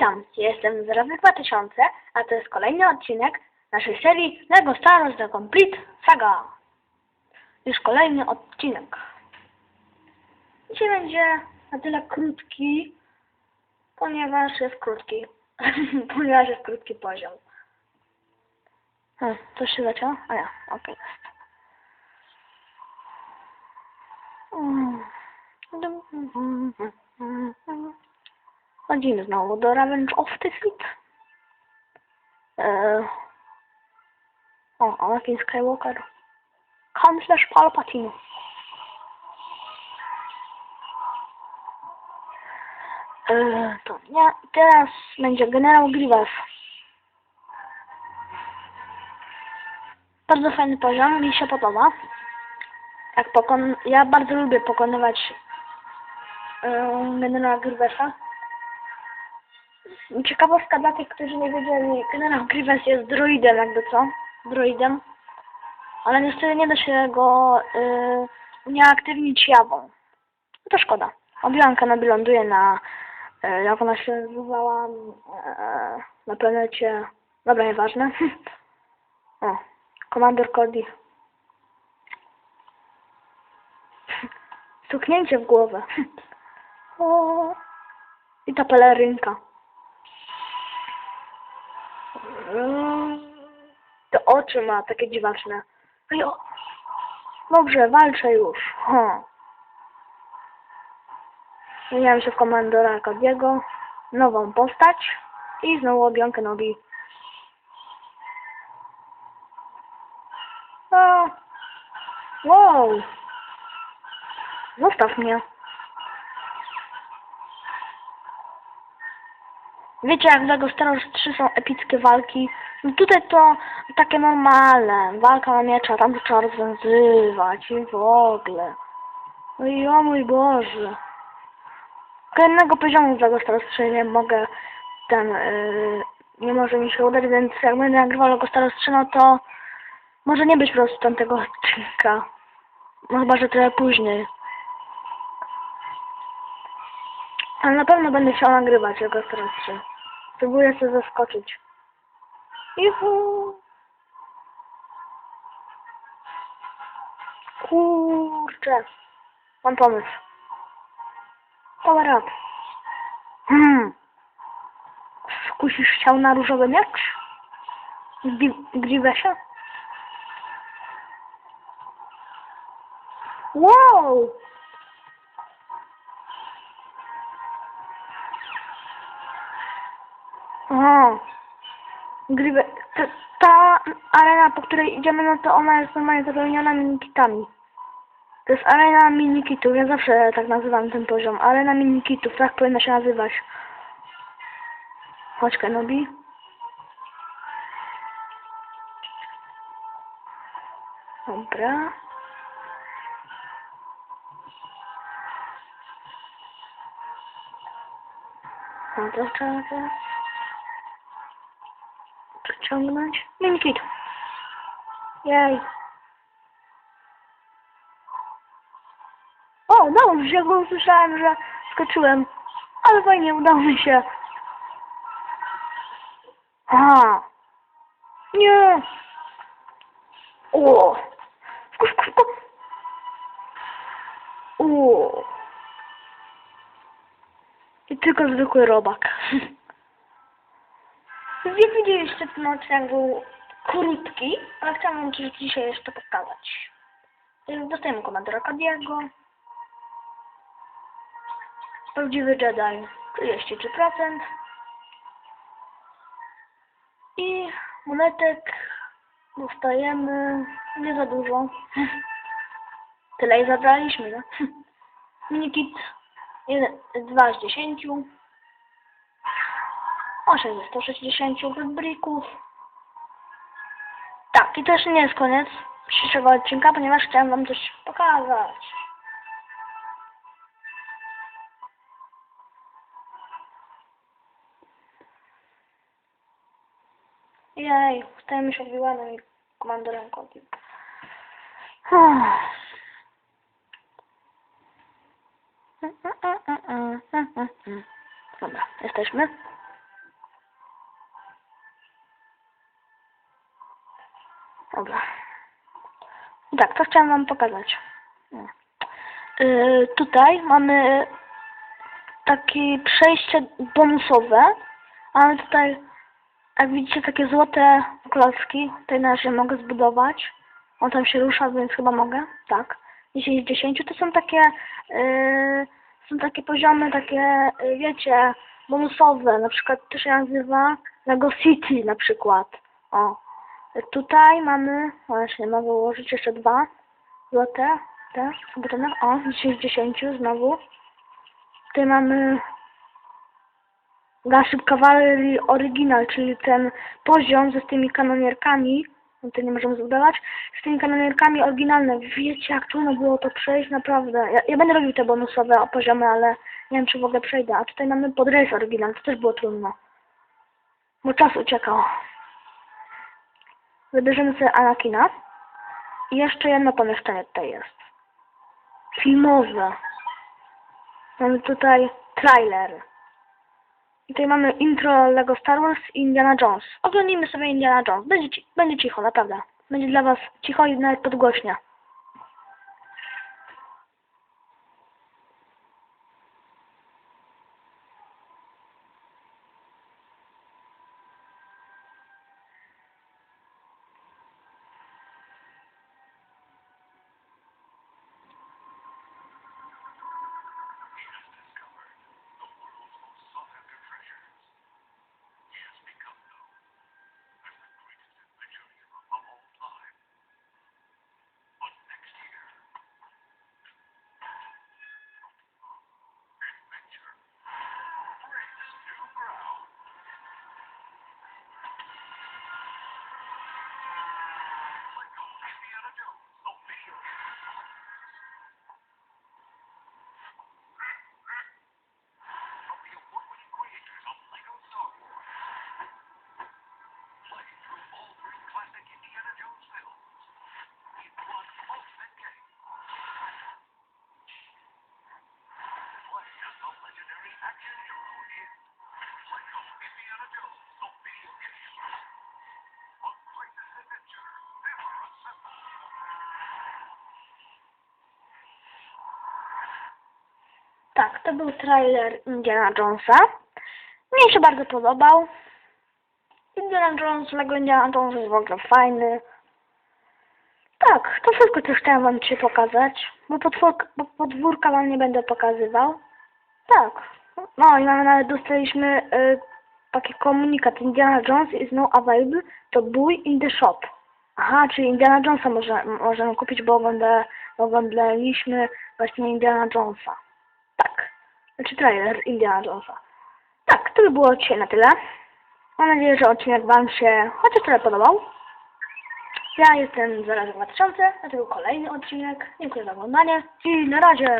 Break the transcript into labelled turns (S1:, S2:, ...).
S1: Witam, jestem Zdrowych 2000, a to jest kolejny odcinek naszej serii LEGO Star Wars The Complete Saga. Już kolejny odcinek. Dzisiaj będzie na tyle krótki, ponieważ jest krótki. ponieważ jest krótki poziom. Hmm, coś się zaczęło? A ja, okej. Mm. Chodzimy znowu do Revenge of the Sith. Eee. O, Anakin Skywalker. Kanclerz Palpatine. Eee, to nie. Teraz będzie generał Grievous. Bardzo fajny poziom, mi się podoba. Jak pokon... Ja bardzo lubię pokonywać eee, generała Grievousa. Ciekawostka dla tych, którzy nie wiedzieli, generał Grievous jest droidem, jakby co? Droidem. Ale niestety nie da się go yy, unieaktywnić jawą. To szkoda. Obi-Wan Kenobi ląduje na, yy, jak ona się nazywała, yy, na planecie, dobra, nieważne. o, Komandor Cody. Stuknięcie w głowę. o, I ta pelerynka. Oczy ma takie dziwaczne. Ej, o. Dobrze, walczę już. Ha. Zmieniałem się w komandora Cody'ego. Nową postać. I znowu objąkę nogi. O. Wow. Zostaw mnie. Wiecie, jak w LEGO Star Wars 3 są epickie walki? No tutaj to takie normalne. Walka na miecza, tam to trzeba rozwiązywać i w ogóle. No i o mój Boże. Kolejnego poziomu z LEGO Star Wars 3 nie mogę ten... Yy, nie może mi się udać, więc jak będę nagrywał LEGO Star Wars 3, no to może nie być po prostu tamtego odcinka. No chyba, że trochę później. Ale na pewno będę chciał nagrywać LEGO Star Wars 3. Spróbuję się zaskoczyć. Juhu! Kurczę. Mam pomysł. Power up. Hmm. Skusisz chciał na różowy miecz? Grievesie? Wow! Grywe, ta, arena, po której idziemy, no to ona jest normalnie zapełniona minikitami. To jest arena minikitów, ja zawsze tak nazywam ten poziom. Arena minikitów, tak powinna się nazywać. Chodź Kenobi. Dobra. No to trzeba przeciągnąć. Minikit. Jej. O, dobrze, bo usłyszałem, że skoczyłem. Ale fajnie, udało mi się. Aha. Nie. O. Skok, skok, skok. O. I tylko zwykły robak. Nie widzieliście ten odcinek był krótki, ale chciałam wam dzisiaj jeszcze pokazać. Dostajemy komandora Cody'ego. Prawdziwy Jedi 33%. I monetek dostajemy nie za dużo. Tyle i zabraliśmy, no. Minikit 2 z 10. 8 ze 160 wybrików. Tak, i to jeszcze nie jest koniec dzisiejszego odcinka, ponieważ chciałem wam coś pokazać. Jej, stajemy się odbiłanym i komandorem kokiem. Dobra, jesteśmy. Dobra. I tak, to chciałem wam pokazać. Yy, tutaj mamy takie przejście bonusowe. Mamy tutaj, jak widzicie, takie złote klocki. Tutaj na razie mogę zbudować. On tam się rusza, więc chyba mogę. Tak. 10 z 10 to są takie yy, są takie poziomy, takie yy, wiecie, bonusowe. Na przykład to się nazywa Lego City na przykład. O. Tutaj mamy, właśnie mogę ułożyć jeszcze dwa złote, te butony. O, 10 z 10 znowu. Tutaj mamy Gaship Cavalry Original, czyli ten poziom ze z tymi kanonierkami. No nie możemy zbudować. Z tymi kanonierkami oryginalne. Wiecie, jak trudno było to przejść, naprawdę. Ja, ja będę robił te bonusowe poziomy, ale nie wiem, czy w ogóle przejdę. A tutaj mamy podrejs oryginal, to też było trudno. Bo czas uciekał. Wybierzemy sobie Anakina. I jeszcze jedno pomieszczenie tutaj jest. Filmowe. Mamy tutaj trailer. I tutaj mamy intro Lego Star Wars i Indiana Jones. Oglądnijmy sobie Indiana Jones. Będzie, ci- będzie cicho, naprawdę. Będzie dla was cicho i nawet podgłośnie. To był trailer Indiana Jonesa. Mnie się bardzo podobał. Indiana Jones, Lego Indiana Jones jest w ogóle fajny. Tak, to wszystko, co chciałem wam dzisiaj pokazać. Bo podwórka, podwórka wam nie będę pokazywał. Tak. No i mamy nawet dostaliśmy y, taki komunikat. Indiana Jones is now available to buy in the shop. Aha, czyli Indiana Jonesa może, możemy kupić, bo ogląda, oglądaliśmy właśnie Indiana Jonesa. Znaczy trailer Indiana Jonesa. Tak, to by było dzisiaj na tyle. Mam nadzieję, że odcinek Wam się chociaż tyle podobał. Ja jestem zaraz 2000, dlatego kolejny odcinek. Dziękuję za oglądanie i na razie!